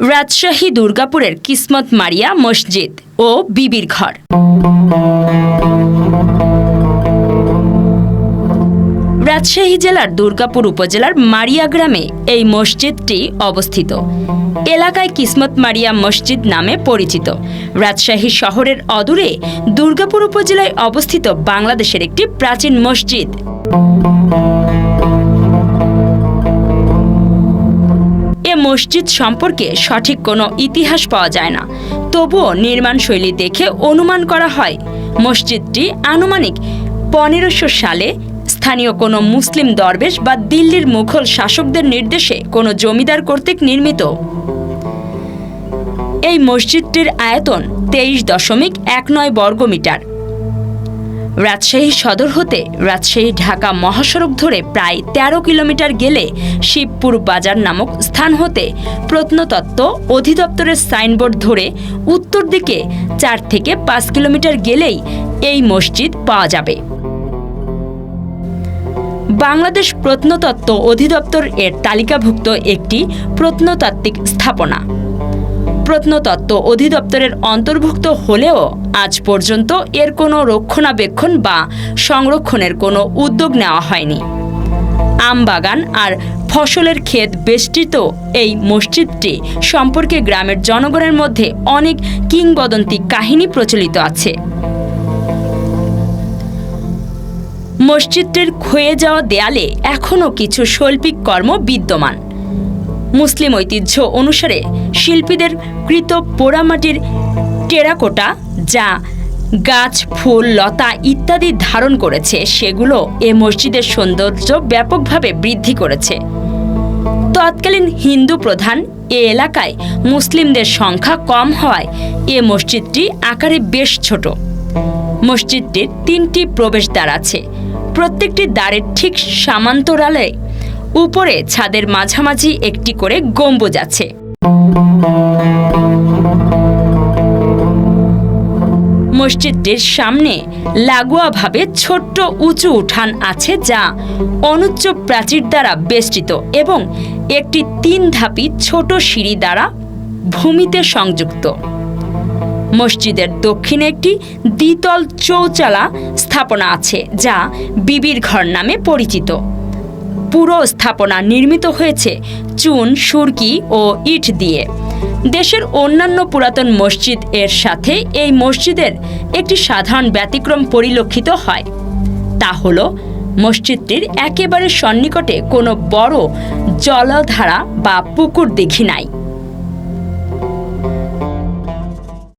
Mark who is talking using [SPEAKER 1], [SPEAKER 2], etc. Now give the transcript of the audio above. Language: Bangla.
[SPEAKER 1] রাজশাহী দুর্গাপুরের কিসমত মারিয়া মসজিদ ও বিবির ঘর। রাজশাহী জেলার দুর্গাপুর উপজেলার মারিয়া গ্রামে এই মসজিদটি অবস্থিত। এলাকায় কিসমত মারিয়া মসজিদ নামে পরিচিত। রাজশাহী শহরের অদূরে দুর্গাপুর উপজেলায় অবস্থিত বাংলাদেশের একটি প্রাচীন মসজিদ। মসজিদ সম্পর্কে সঠিক কোনো ইতিহাস পাওয়া যায় না। তবুও নির্মাণ শৈলী দেখে অনুমান করা হয়, মসজিদটি আনুমানিক পনেরোশো সালে স্থানীয় কোনো মুসলিম দরবেশ বা দিল্লির মুঘল শাসকদের নির্দেশে কোনো জমিদার কর্তৃক নির্মিত। এই মসজিদটির আয়তন তেইশ দশমিক এক নয় বর্গমিটার। রাজশাহী সদর হতে রাজশাহী ঢাকা মহাসড়ক ধরে প্রায় ১৩ কিলোমিটার গেলে শিবপুর বাজার নামক স্থান হতে প্রত্নতত্ত্ব অধিদপ্তরের সাইনবোর্ড ধরে উত্তর দিকে চার থেকে পাঁচ কিলোমিটার গেলেই এই মসজিদ পাওয়া যাবে। বাংলাদেশ প্রত্নতত্ত্ব অধিদপ্তর এর তালিকাভুক্ত একটি প্রত্নতাত্ত্বিক স্থাপনা। প্রত্নতত্ত্ব অধিদপ্তরের অন্তর্ভুক্ত হলেও আজ পর্যন্ত এর কোনো রক্ষণাবেক্ষণ বা সংরক্ষণের কোনো উদ্যোগ নেওয়া হয়নি। আমবাগান আর ফসলের ক্ষেত বেষ্টিত এই মসজিদটি সম্পর্কে গ্রামের জনগণের মধ্যে অনেক কিংবদন্তি কাহিনী প্রচলিত আছে। মসজিদটির ক্ষয়ে যাওয়া দেয়ালে এখনও কিছু শৈল্পিক কর্ম বিদ্যমান। মুসলিম ঐতিহ্য অনুসারে শিল্পীদের কৃত পোড়ামাটির টেরাকোটা, যা গাছ, ফুল, লতা ইত্যাদি ধারণ করেছে, সেগুলো এ মসজিদের সৌন্দর্য ব্যাপকভাবে বৃদ্ধি করেছে। তৎকালীন হিন্দু প্রধান এ এলাকায় মুসলিমদের সংখ্যা কম হওয়ায় এ মসজিদটি আকারে বেশ ছোট। মসজিদটির তিনটি প্রবেশদ্বার আছে। প্রত্যেকটি দ্বারের ঠিক সমান্তরালে উপরে ছাদের মাঝামাঝি একটি করে গম্বুজ আছে। মসজিদটির সামনে লাগোয়াভাবে ছোট্ট উঁচু উঠান আছে যা অনুচ্চ প্রাচীর দ্বারা বেষ্টিত এবং একটি তিন ধাপি ছোট সিঁড়ি দ্বারা ভূমিতে সংযুক্ত। মসজিদের দক্ষিণে একটি দ্বিতল চৌচালা স্থাপনা আছে যা বিবির ঘর নামে পরিচিত। পুরো স্থাপনা নির্মিত হয়েছে চুন, সুরকি ও ইট দিয়ে। দেশের অন্যান্য পুরাতন মসজিদ এর সাথে এই মসজিদের একটি সাধারণ ব্যতিক্রম পরিলক্ষিত হয়। তা হল, মসজিদটির একেবারে সন্নিকটে কোনো বড় জলধারা বা পুকুর দেখি নাই।